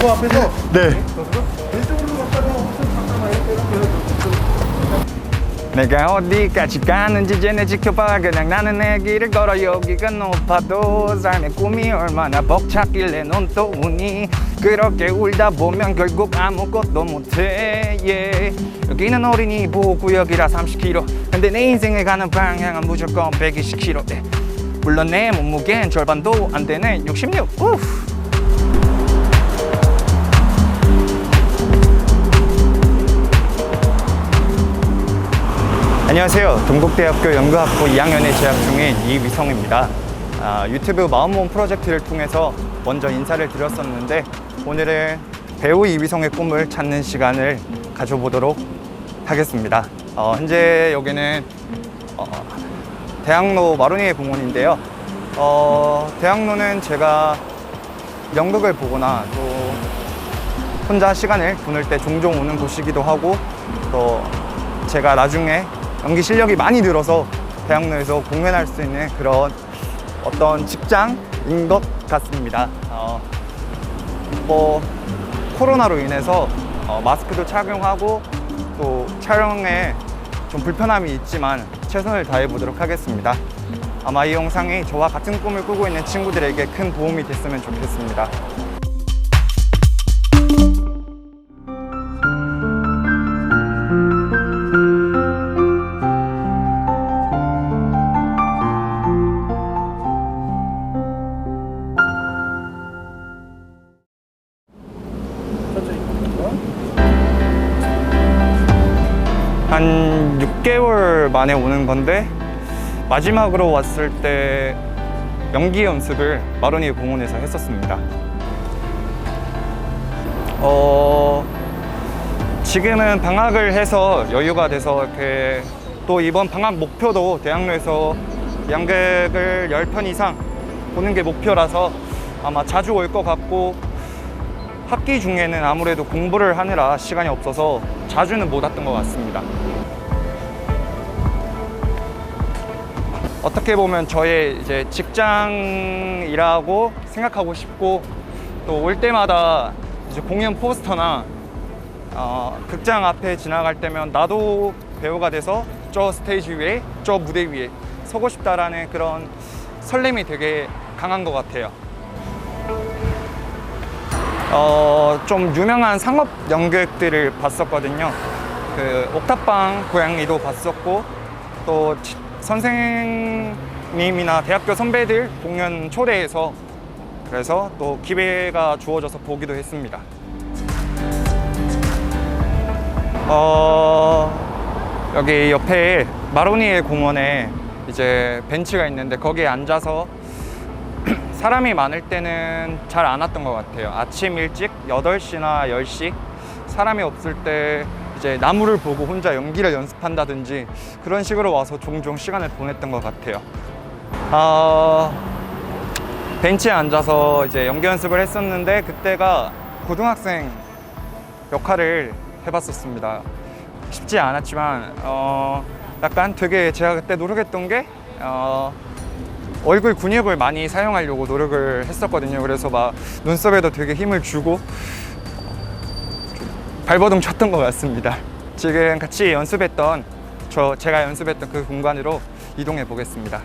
그 앞에서 네. 내가 어디까지 가는지 쟤네 지켜봐 그냥 나는 내 길을 걸어 여기가 높아도 삶의 꿈이 얼마나 벅찼길래 넌또 우니 그렇게 울다 보면 결국 아무것도 못해 yeah. 여기는 어린이 보호구역이라 30km 근데 내 인생에 가는 방향은 무조건 120km 네. 물론 내 몸무게는 절반도 안 되네 66 우후. 안녕하세요. 동국대학교 연구학부 2학년에 재학 중인 이위성입니다. 아, 유튜브 마음모험 프로젝트를 통해서 먼저 인사를 드렸었는데 오늘은 배우 이위성의 꿈을 찾는 시간을 가져보도록 하겠습니다. 어, 현재 여기는 어, 대학로 마로니에 공원인데요. 어, 대학로는 제가 연극을 보거나 또 혼자 시간을 보낼 때 종종 오는 곳이기도 하고 또 제가 나중에 연기 실력이 많이 늘어서 대학로에서 공연할 수 있는 그런 어떤 직장인 것 같습니다. 어, 뭐 코로나로 인해서 어, 마스크도 착용하고 또 촬영에 좀 불편함이 있지만 최선을 다해 보도록 하겠습니다. 아마 이 영상이 저와 같은 꿈을 꾸고 있는 친구들에게 큰 도움이 됐으면 좋겠습니다. 만에 오는 건데 마지막으로 왔을 때 연기 연습을 마로니 공원에서 했었습니다. 어, 지금은 방학을 해서 여유가 돼서 이렇게 또 이번 방학 목표도 대학로에서 양극을 10편 이상 보는 게 목표라서 아마 자주 올 것 같고 학기 중에는 아무래도 공부를 하느라 시간이 없어서 자주는 못 왔던 것 같습니다. 어떻게 보면 저의 이제 직장이라고 생각하고 싶고 또 올 때마다 이제 공연 포스터나 어, 극장 앞에 지나갈 때면 나도 배우가 돼서 저 스테이지 위에 저 무대 위에 서고 싶다라는 그런 설렘이 되게 강한 것 같아요. 어, 좀 유명한 상업 연극들을 봤었거든요. 그 옥탑방 고양이도 봤었고 또 지- 선생님이나 대학교 선배들 공연 초대해서 그래서 또 기회가 주어져서 보기도 했습니다. 어, 여기 옆에 마로니에 공원에 이제 벤치가 있는데 거기에 앉아서 사람이 많을 때는 잘 안 왔던 것 같아요. 아침 일찍 8시나 10시 사람이 없을 때 이제 나무를 보고 혼자 연기를 연습한다든지 그런 식으로 와서 종종 시간을 보냈던 것 같아요. 아, 벤치에 앉아서 이제 연기 연습을 했었는데 그때가 고등학생 역할을 해봤었습니다. 쉽지 않았지만 어, 약간 되게 제가 그때 노력했던 게 어, 얼굴 근육을 많이 사용하려고 노력을 했었거든요. 그래서 막 눈썹에도 되게 힘을 주고 발버둥 쳤던 것 같습니다. 지금 같이 연습했던 저 제가 연습했던 그 공간으로 이동해 보겠습니다.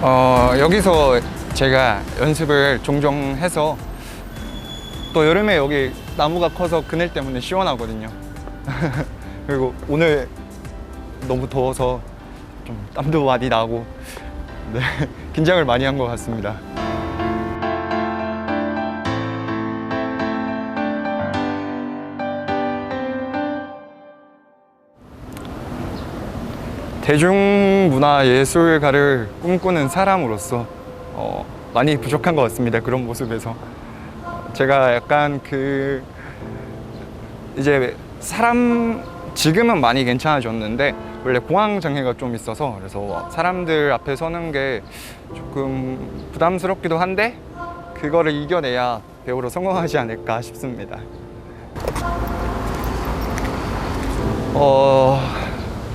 어, 여기서 제가 연습을 종종 해서 또 여름에 여기 나무가 커서 그늘 때문에 시원하거든요. 그리고 오늘 너무 더워서 좀 땀도 많이 나고 네, 긴장을 많이 한 것 같습니다. 대중문화예술가를 꿈꾸는 사람으로서 어, 많이 부족한 것 같습니다. 그런 모습에서 제가 약간 그 이제 사람 지금은 많이 괜찮아졌는데 원래 공황 장애가 좀 있어서 그래서 사람들 앞에 서는 게 조금 부담스럽기도 한데 그거를 이겨내야 배우로 성공하지 않을까 싶습니다. 어,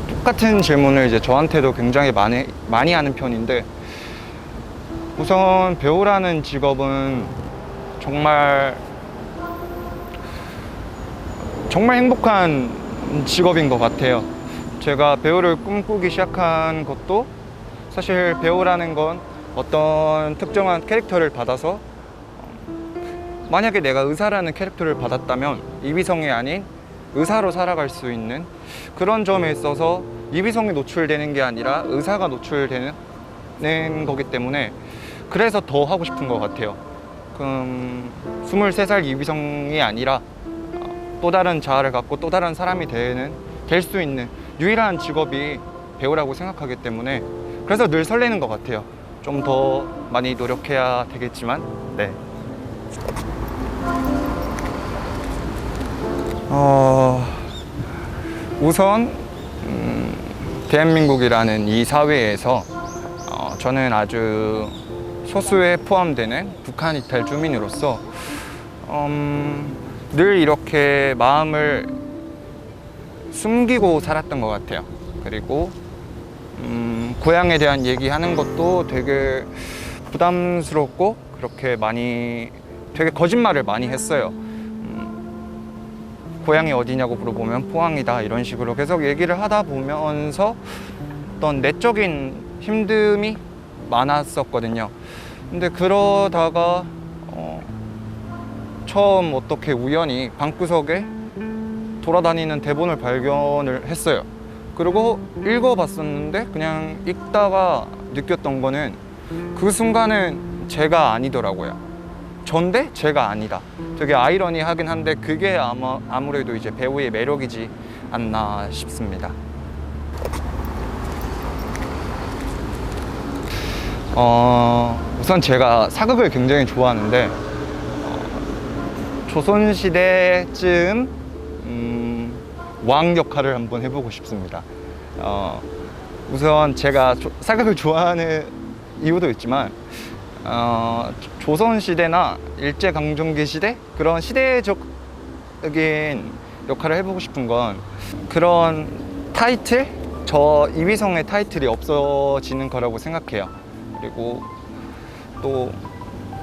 똑같은 질문을 이제 저한테도 굉장히 많이 많이 하는 편인데 우선 배우라는 직업은 정말 정말 행복한 직업인 것 같아요. 제가 배우를 꿈꾸기 시작한 것도 사실 배우라는 건 어떤 특정한 캐릭터를 받아서 어, 만약에 내가 의사라는 캐릭터를 받았다면 이비성이 아닌 의사로 살아갈 수 있는 그런 점에 있어서 이비성이 노출되는 게 아니라 의사가 노출되는 거기 때문에 그래서 더 하고 싶은 것 같아요. 그럼 23살 이비성이 아니라 어, 또 다른 자아를 갖고 또 다른 사람이 되는 될 수 있는 유일한 직업이 배우라고 생각하기 때문에 그래서 늘 설레는 것 같아요. 좀 더 많이 노력해야 되겠지만 네. 어, 우선 음, 대한민국이라는 이 사회에서 어, 저는 아주 소수에 포함되는 북한 이탈 주민으로서 음, 늘 이렇게 마음을 숨기고 살았던 것 같아요. 그리고 음, 고향에 대한 얘기하는 것도 되게 부담스럽고 그렇게 많이 되게 거짓말을 많이 했어요. 음, 고향이 어디냐고 물어보면 포항이다 이런 식으로 계속 얘기를 하다 보면서 어떤 내적인 힘듦이 많았었거든요. 근데 그러다가 어, 처음 어떻게 우연히 방구석에 돌아다니는 대본을 발견을 했어요. 그리고 읽어봤었는데 그냥 읽다가 느꼈던 거는 그 순간은 제가 아니더라고요. 전데 제가 아니다. 되게 아이러니하긴 한데 그게 아마 아무래도 이제 배우의 매력이지 않나 싶습니다. 어, 우선 제가 사극을 굉장히 좋아하는데 어, 조선시대쯤 음, 왕 역할을 한번 해보고 싶습니다. 어, 우선 제가 조- 사극을 좋아하는 이유도 있지만 어, 조선시대나 일제강점기 시대 그런 시대적인 역할을 해보고 싶은 건 그런 타이틀 저 이휘성의 타이틀이 없어지는 거라고 생각해요. 그리고 또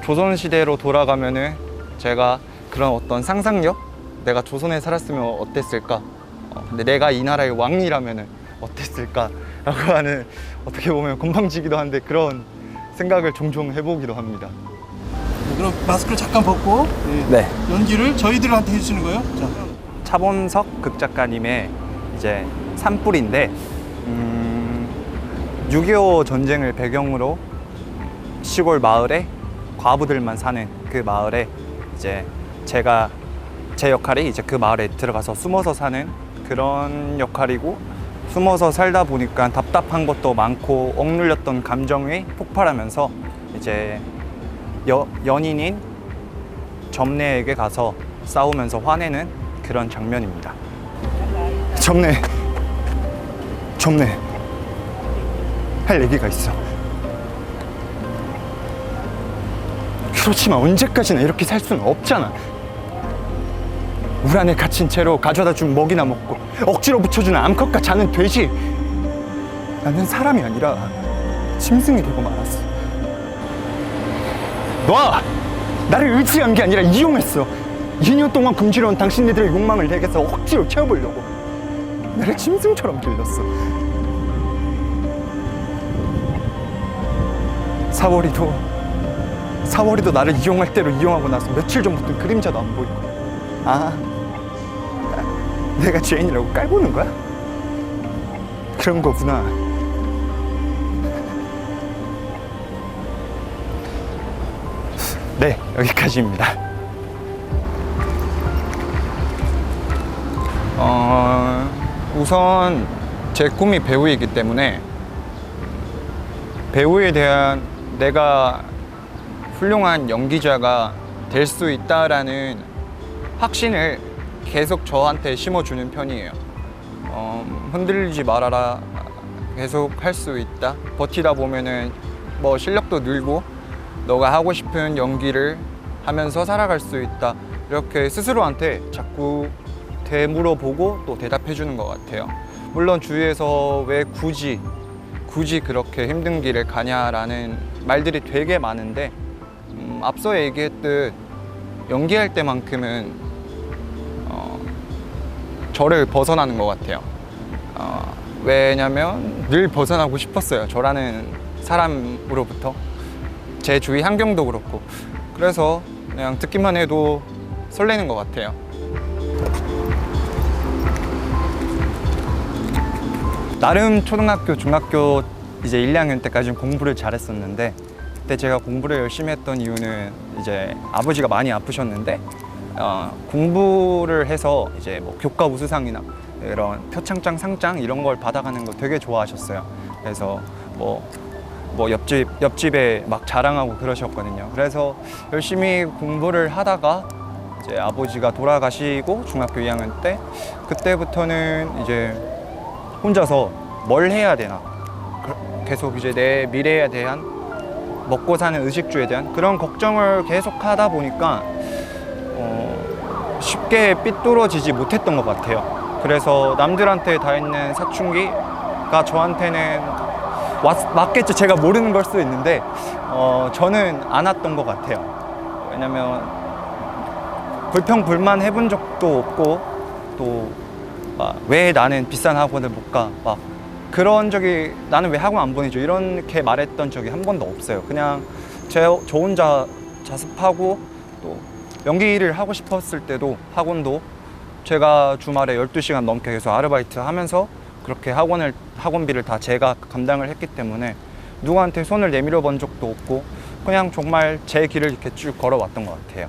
조선시대로 돌아가면은 제가 그런 어떤 상상력 내가 조선에 살았으면 어땠을까 어, 근데 내가 이 나라의 왕이라면은 어땠을까 라고 하는 어떻게 보면 건방지기도 한데 그런 생각을 종종 해보기도 합니다 네, 그럼 마스크를 잠깐 벗고 네. 네 연기를 저희들한테 해주시는 거예요? 자, 차범석 극작가님의 이제 산불인데 음, 6.25 전쟁을 배경으로 시골 마을에 과부들만 사는 그 마을에 이제 제가 제 역할이 이제 그 마을에 들어가서 숨어서 사는 그런 역할이고 숨어서 살다 보니까 답답한 것도 많고 억눌렸던 감정이 폭발하면서 이제 여, 연인인 점례에게 가서 싸우면서 화내는 그런 장면입니다. 점례, 점례, 할 얘기가 있어. 그렇지만 언제까지나 이렇게 살 수는 없잖아. 물 안에 갇힌 채로 가져다 준 먹이나 먹고 억지로 붙여주는 암컷과 자는 돼지. 나는 사람이 아니라 짐승이 되고 말았어. 놔! 나를 의지한 게 아니라 이용했어. 2년 동안 금지러운 당신네들의 욕망을 내게서 억지로 채워보려고. 나를 짐승처럼 길렀어. 사월이도, 사월이도 나를 이용할 대로 이용하고 나서 며칠 전부터 그림자도 안 보이고. 아, 내가 죄인이라고 깔보는 거야? 그런 거구나. 네, 여기까지입니다. 어, 우선 제 꿈이 배우이기 때문에 배우에 대한 내가 훌륭한 연기자가 될 수 있다라는 확신을 계속 저한테 심어주는 편이에요. 어, 흔들리지 말아라. 계속 할 수 있다. 버티다 보면은 뭐 실력도 늘고 너가 하고 싶은 연기를 하면서 살아갈 수 있다. 이렇게 스스로한테 자꾸 되물어보고 또 대답해 주는 것 같아요. 물론 주위에서 왜 굳이 굳이 그렇게 힘든 길을 가냐라는 말들이 되게 많은데 음, 앞서 얘기했듯 연기할 때만큼은 어, 저를 벗어나는 것 같아요. 어, 왜냐면 늘 벗어나고 싶었어요. 저라는 사람으로부터 제 주위 환경도 그렇고 그래서 그냥 듣기만 해도 설레는 것 같아요. 나름 초등학교, 중학교 이제 1, 2학년 때까지는 공부를 잘했었는데 그때 제가 공부를 열심히 했던 이유는 이제 아버지가 많이 아프셨는데 어, 공부를 해서 이제 뭐 교과 우수상이나 이런 표창장 상장 이런 걸 받아가는 거 되게 좋아하셨어요. 그래서 뭐, 뭐 옆집 옆집에 막 자랑하고 그러셨거든요. 그래서 열심히 공부를 하다가 이제 아버지가 돌아가시고 중학교 2학년 때 그때부터는 이제 혼자서 뭘 해야 되나 그- 계속 이제 내 미래에 대한 먹고 사는 의식주에 대한 그런 걱정을 계속 하다 보니까 어, 쉽게 삐뚤어지지 못했던 것 같아요. 그래서 남들한테 다 있는 사춘기가 저한테는 왔, 맞겠죠. 제가 모르는 걸 수도 있는데 어, 저는 안 왔던 것 같아요. 왜냐면 불평 불만 해본 적도 없고 또막왜 나는 비싼 학원을 못 가? 막 그런 적이 나는 왜 학원 안 보내줘? 이렇게 말했던 적이 한 번도 없어요. 그냥 제, 저 혼자 자습하고 또 연기를 하고 싶었을 때도 학원도 제가 주말에 12시간 넘게 계속 아르바이트 하면서 그렇게 학원을 학원비를 다 제가 감당을 했기 때문에 누구한테 손을 내밀어 본 적도 없고 그냥 정말 제 길을 이렇게 쭉 걸어왔던 것 같아요.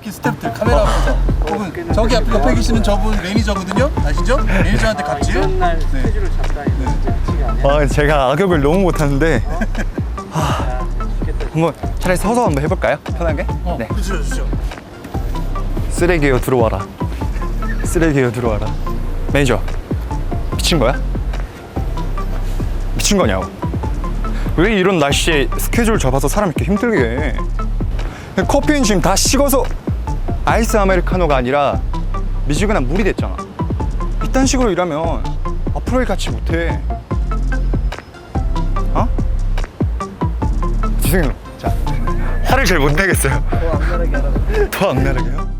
특히 스태프들 카메라 앞에서 그분 저기 앞에 옆에 계시는 저분 매니저거든요 아시죠? 매니저한테 갑질 맨날 네. 스케줄을 잡다 했는데 진짜 미치가 아니야. 아, 제가 악역을 너무 못하는데 아, 죽겠다. 한번 차라리 서서 한번 해볼까요? 편하게? 어, 네. 주시죠 주시죠 쓰레기요 들어와라. 쓰레기요 들어와라. 매니저 미친 거야? 미친 거냐고? 왜 이런 날씨에 스케줄 잡아서 사람 이렇게 힘들게 해? 커피는 지금 다 식어서 아이스 아메리카노가 아니라 미지근한 물이 됐잖아. 이딴 식으로 일하면 앞으로 일 같이 못해. 어? 죄송해요. 자, 화를 잘 못 내겠어요. 더 악랄하게 하라고. 더 악랄하게요?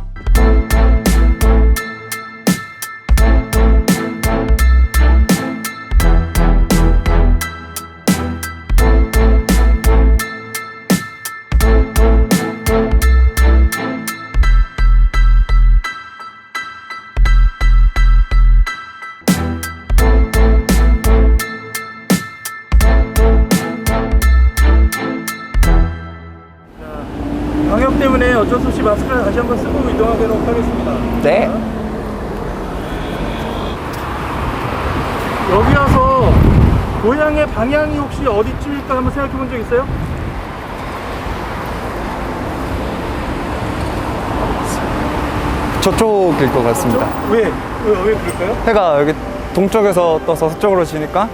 저- 왜? 왜, 왜 그럴까요? 해가 여기 동쪽에서 떠서 서쪽으로 지니까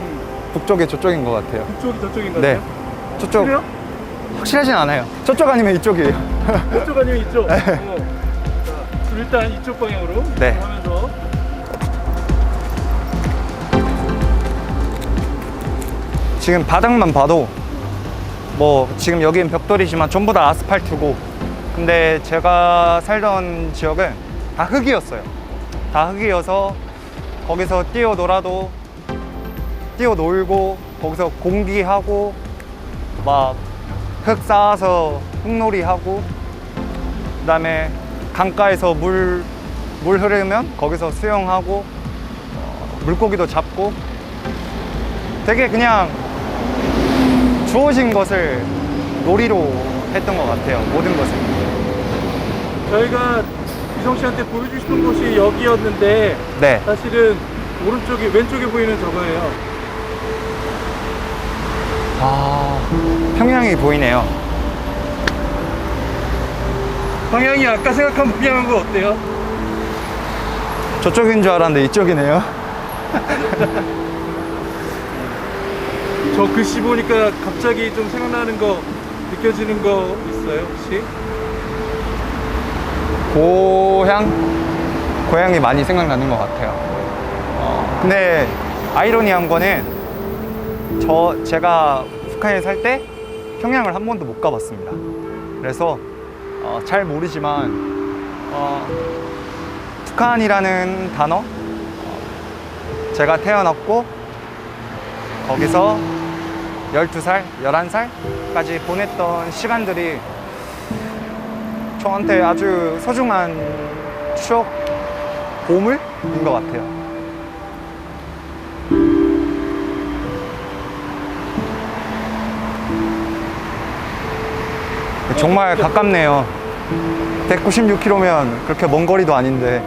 북쪽이 저쪽인 것 같아요. 이쪽이 저쪽인 것 네. 같아요? 저쪽 그래요? 확실하진 않아요. 저쪽 아니면 이쪽이에요. 이쪽 아니면 이쪽? 어. 자, 일단 이쪽 방향으로 네. 하면서 지금 바닥만 봐도 뭐 지금 여긴 벽돌이지만 전부 다 아스팔트고 근데 제가 살던 지역은 다 흙이었어요. 다 흙이어서 거기서 뛰어놀아도 뛰어놀고 거기서 공기하고 막 흙 쌓아서 흙놀이 하고 그 다음에 강가에서 물, 물 흐르면 거기서 수영하고 어, 물고기도 잡고 되게 그냥 주어진 것을 놀이로 했던 것 같아요. 모든 것을. 저희가 이성 씨한테 보여주고 싶은 곳이 여기였는데 네. 사실은 오른쪽에 왼쪽에 보이는 저거예요. 아, 평양이 보이네요. 방향이 아까 생각한 방향하고 어때요? 저쪽인 줄 알았는데 이쪽이네요. 저 글씨 보니까 갑자기 좀 생각나는 거 느껴지는 거 있어요 혹시? 고향? 고향이 많이 생각나는 것 같아요. 어, 근데 아이러니한 거는 저 제가 북한에 살 때 평양을 한 번도 못 가봤습니다. 그래서 어, 잘 모르지만 어, 북한이라는 단어 어, 제가 태어났고 거기서 12살, 11살까지 보냈던 시간들이 저한테 아주 소중한 추억 보물인 것 같아요. 정말 가깝네요. 196km면 그렇게 먼 거리도 아닌데.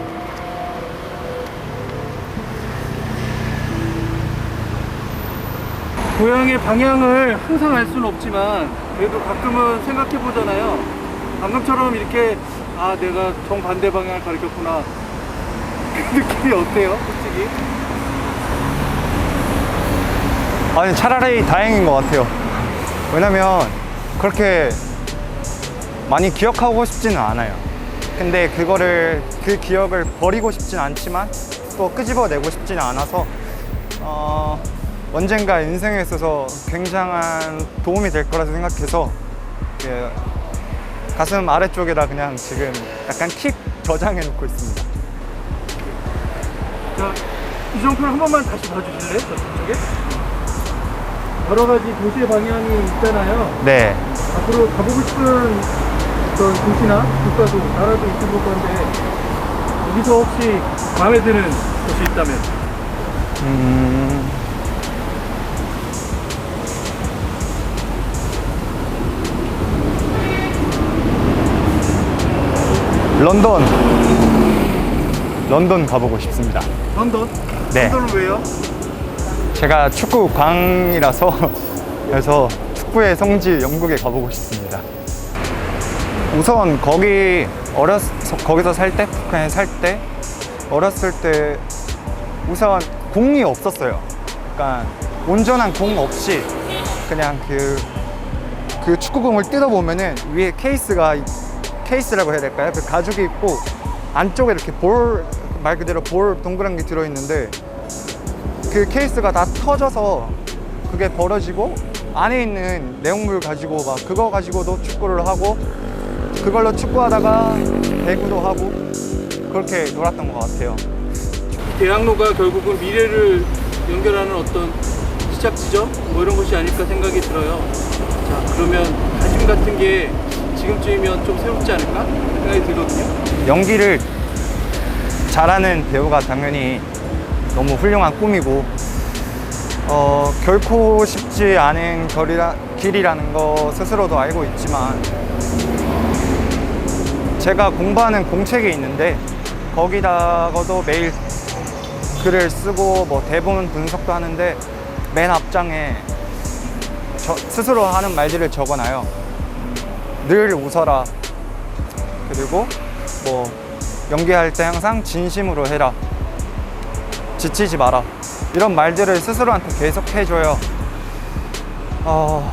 고향의 방향을 항상 알 수는 없지만 그래도 가끔은 생각해 보잖아요. 방금처럼 이렇게 아 내가 정반대 방향을 가리켰구나. 그 느낌이 어때요, 솔직히? 아니, 차라리 다행인 것 같아요. 왜냐면 그렇게 많이 기억하고 싶지는 않아요. 근데 그거를, 그 기억을 버리고 싶진 않지만 또 끄집어내고 싶지는 않아서 어, 언젠가 인생에 있어서 굉장한 도움이 될 거라 생각해서 예, 가슴 아래쪽에다 그냥 지금 약간 킥 저장해 놓고 있습니다. 자, 이정표를 한 번만 다시 봐주실래요? 저쪽에? 여러 가지 도시의 방향이 있잖아요. 네. 앞으로 가보고 싶은 어떤 도시나 국가도 나라도 있을 것 건데 여기서 혹시 마음에 드는 곳이 있다면 음, 런던. 런던 가보고 싶습니다. 런던? 네. 런던은 왜요? 제가 축구 광이라서 그래서 축구의 성지 영국에 가보고 싶습니다. 우선 거기 어렸 거기서 살 때 북한에 살 때 어렸을 때 우선 공이 없었어요. 그러니까 온전한 공 없이 그냥 그, 그 축구공을 뜯어보면은 위에 케이스가 케이스라고 해야 될까요? 그 가죽이 있고 안쪽에 이렇게 볼 말 그대로 볼 동그란 게 들어있는데 그 케이스가 다 터져서 그게 벌어지고 안에 있는 내용물 가지고 막 그거 가지고도 축구를 하고 그걸로 축구하다가 배구도 하고 그렇게 놀았던 것 같아요. 대학로가 결국은 미래를 연결하는 어떤 시작 지점 뭐 이런 것이 아닐까 생각이 들어요. 자 그러면 다짐 같은 게 지금쯤이면 좀 새롭지 않을까 생각이 들거든요. 연기를 잘하는 배우가 당연히 너무 훌륭한 꿈이고 어, 결코 쉽지 않은 거리라, 길이라는 거 스스로도 알고 있지만 제가 공부하는 공책이 있는데 거기다가도 매일 글을 쓰고 뭐 대본 분석도 하는데 맨 앞장에 저 스스로 하는 말들을 적어놔요. 늘 웃어라. 그리고 뭐 연기할 때 항상 진심으로 해라. 지치지 마라. 이런 말들을 스스로한테 계속 해줘요. 어,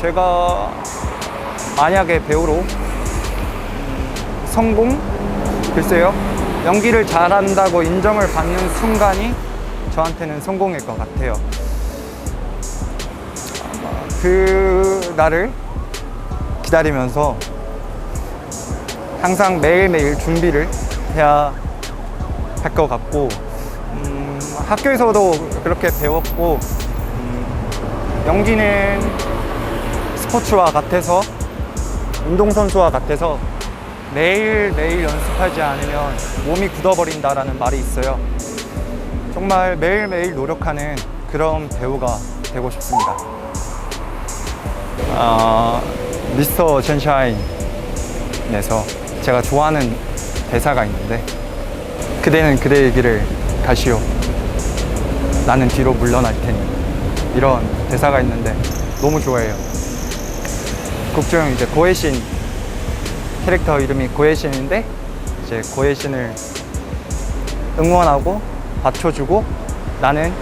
제가 만약에 배우로 음, 성공? 글쎄요. 연기를 잘한다고 인정을 받는 순간이 저한테는 성공일 것 같아요. 그 날을 기다리면서 항상 매일매일 준비를 해야 할 것 같고 음, 학교에서도 그렇게 배웠고 음, 연기는 스포츠와 같아서 운동선수와 같아서 매일매일 연습하지 않으면 몸이 굳어버린다라는 말이 있어요. 정말 매일매일 노력하는 그런 배우가 되고 싶습니다. 아, 미스터 션샤인에서 제가 좋아하는 대사가 있는데 그대는 그대의 길을 가시오. 나는 뒤로 물러날 테니. 이런 대사가 있는데 너무 좋아해요. 국중 이제 고해신 캐릭터 이름이 고해신인데 이제 고해신을 응원하고 받쳐주고 나는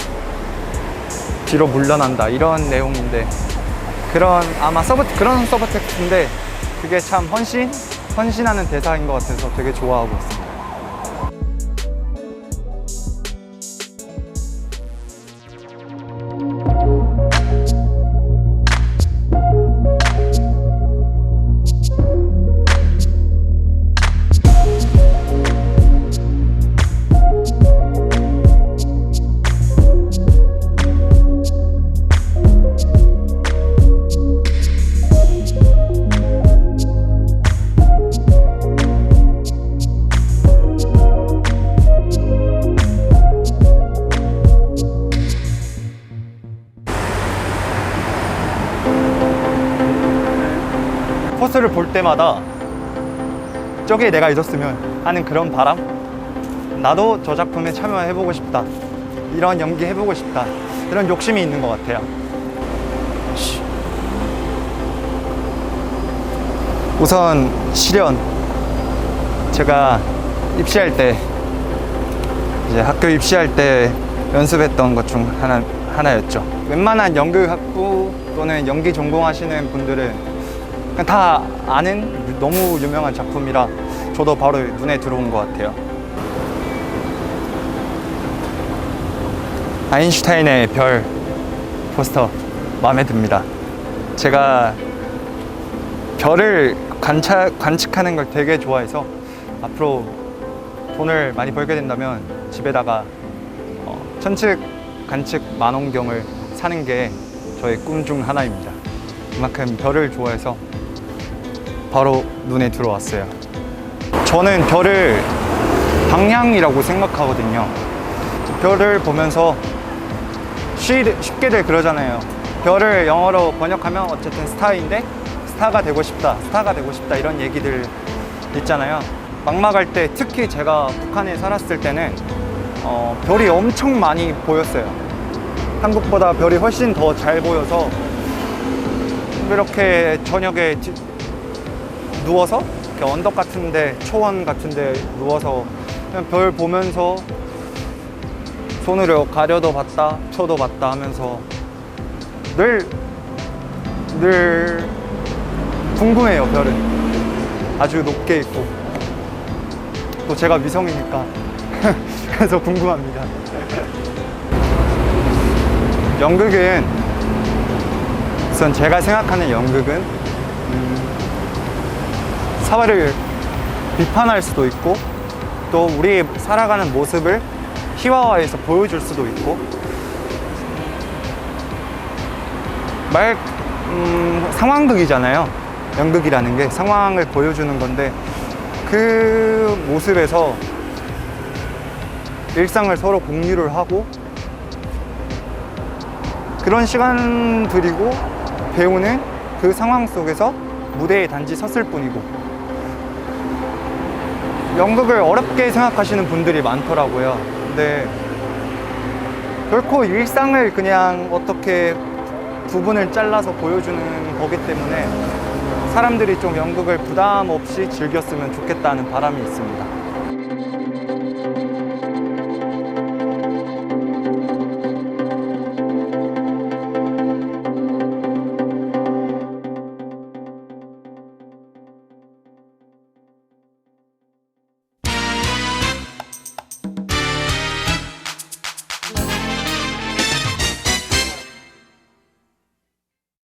뒤로 물러난다 이런 내용인데 그런 아마 서브 그런 서브 텍스트인데 그게 참 헌신 헌신하는 대사인 것 같아서 되게 좋아하고 있습니다. 때마다 저기에 내가 있었으면 하는 그런 바람? 나도 저 작품에 참여해보고 싶다. 이런 연기 해보고 싶다. 이런 욕심이 있는 것 같아요. 씨. 우선 실현. 제가 입시할 때 이제 학교 입시할 때 연습했던 것 중 하나, 하나였죠. 웬만한 연극학부 또는 연기 전공하시는 분들은 다 아는 너무 유명한 작품이라 저도 바로 눈에 들어온 것 같아요. 아인슈타인의 별 포스터 마음에 듭니다. 제가 별을 관찰, 관측하는 걸 되게 좋아해서 앞으로 돈을 많이 벌게 된다면 집에다가 어, 천측 관측 만원경을 사는 게 저의 꿈 중 하나입니다. 그만큼 별을 좋아해서 바로 눈에 들어왔어요. 저는 별을 방향이라고 생각하거든요. 별을 보면서 쉬, 쉽게들 그러잖아요. 별을 영어로 번역하면 어쨌든 스타인데 스타가 되고 싶다, 스타가 되고 싶다 이런 얘기들 있잖아요. 막막할 때 특히 제가 북한에 살았을 때는 어, 별이 엄청 많이 보였어요. 한국보다 별이 훨씬 더 잘 보여서 이렇게 저녁에 디- 누워서 이렇게 언덕 같은데 초원 같은데 누워서 그냥 별 보면서 손으로 가려도 봤다 쳐도 봤다 하면서 늘 늘 궁금해요 별은. 아주 높게 있고. 또 제가 위성이니까. 그래서 궁금합니다. 연극은 우선 제가 생각하는 연극은 음, 사회를 비판할 수도 있고 또 우리 살아가는 모습을 희화화해서 보여줄 수도 있고. 말 음, 상황극이잖아요. 연극이라는 게 상황을 보여주는 건데 그 모습에서 일상을 서로 공유를 하고 그런 시간 들이고 배우는 그 상황 속에서 무대에 단지 섰을 뿐이고 연극을 어렵게 생각하시는 분들이 많더라고요. 근데 결코 일상을 그냥 어떻게 부분을 잘라서 보여주는 거기 때문에 사람들이 좀 연극을 부담 없이 즐겼으면 좋겠다는 바람이 있습니다.